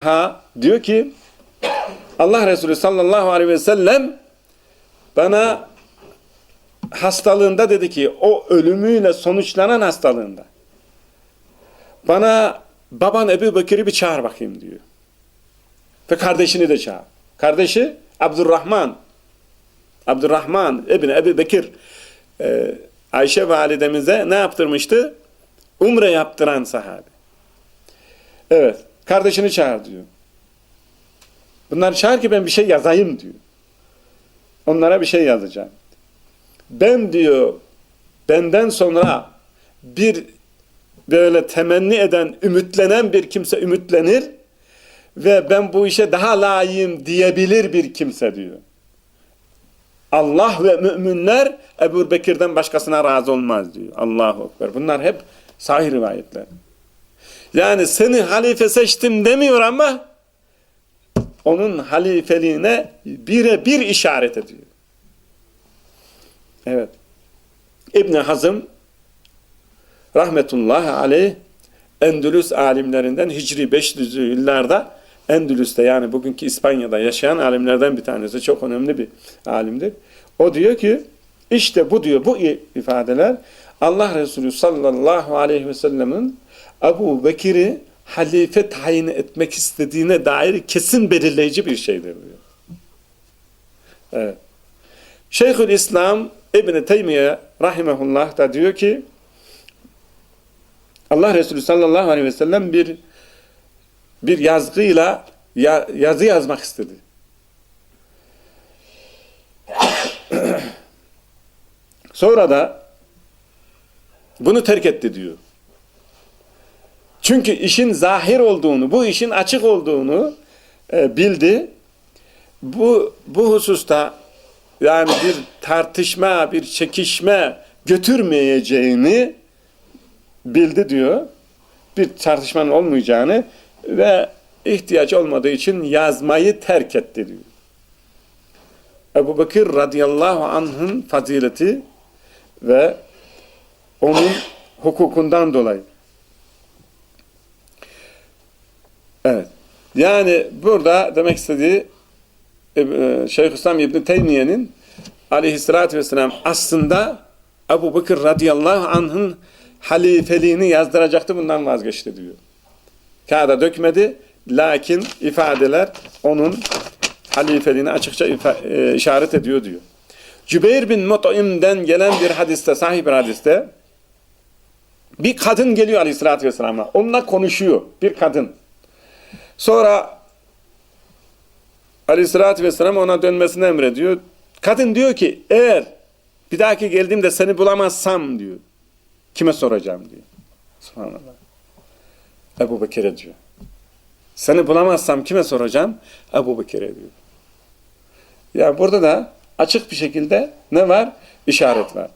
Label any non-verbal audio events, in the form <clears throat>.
Ha diyor ki Allah Resulü sallallahu aleyhi ve sellem bana hastalığında dedi ki o ölümüyle sonuçlanan hastalığında bana baban Ebu Bekir'i bir çağır bakayım diyor. Ve kardeşini de çağır. Kardeşi Abdurrahman Abdurrahman İbni Ebu Bekir e, Ayşe validemize ne yaptırmıştı? Umre yaptıran sahabe. Evet. Kardeşini çağır diyor. Bunları çağır ki ben bir şey yazayım diyor. Onlara bir şey yazacağım. Ben diyor benden sonra bir böyle temenni eden, ümitlenen bir kimse ümitlenir ve ben bu işe daha layığım diyebilir bir kimse diyor. Allah ve müminler Ebu Bekir'den başkasına razı olmaz diyor. Allahu Ekber. Bunlar hep sahih rivayetler. Yani seni halife seçtim demiyor ama onun halifeliğine bire bir işaret ediyor. Evet. İbn Hazım rahmetullahi aleyh Endülüs alimlerinden Hicri 500'lü yıllarda Endülüs'te yani bugünkü İspanya'da yaşayan alimlerden bir tanesi. Çok önemli bir alimdir. O diyor ki işte bu diyor bu ifadeler Allah Resulü sallallahu aleyhi ve sellemin Ebu Bekir'i halife tayin etmek istediğine dair kesin belirleyici bir şeydir diyor. Evet. Şeyhül İslam İbn-i Teymiye rahimehullah da diyor ki Allah Resulü sallallahu aleyhi ve sellem bir bir yazgıyla ya, yazı yazmak istedi. <clears throat> Sonra da bunu terk etti diyor. Çünkü işin zahir olduğunu, bu işin açık olduğunu e, bildi. Bu bu hususta yani bir tartışma, bir çekişme götürmeyeceğini bildi diyor. Bir tartışmanın olmayacağını ve ihtiyaç olmadığı için yazmayı terk etti diyor. Ebu Bekir radıyallahu anh'ın fazileti ve onun hukukundan dolayı. Evet. Yani burada demek istediği e, Şeyhülislam İbn Teymiye'nin aleyhissalatü vesselam aslında Ebu Bekir radıyallahu anh'ın halifeliğini yazdıracaktı bundan vazgeçti diyor. Kağıda dökmedi lakin ifadeler onun halifeliğini açıkça e, işaret ediyor diyor. Cübeyr bin Mut'im'den gelen bir hadiste, sahih bir hadiste bir kadın geliyor aleyhissalatü vesselam'a. Onunla konuşuyor. Bir kadın. Sonra aleyhissalatü vesselam ona dönmesini emrediyor. Kadın diyor ki eğer bir dahaki geldiğimde seni bulamazsam diyor. Kime soracağım diyor. Subhanallah. Ebu Bekir'e diyor. Seni bulamazsam kime soracağım? Ebu Bekir'e diyor. Yani burada da açık bir şekilde ne var? İşaret var.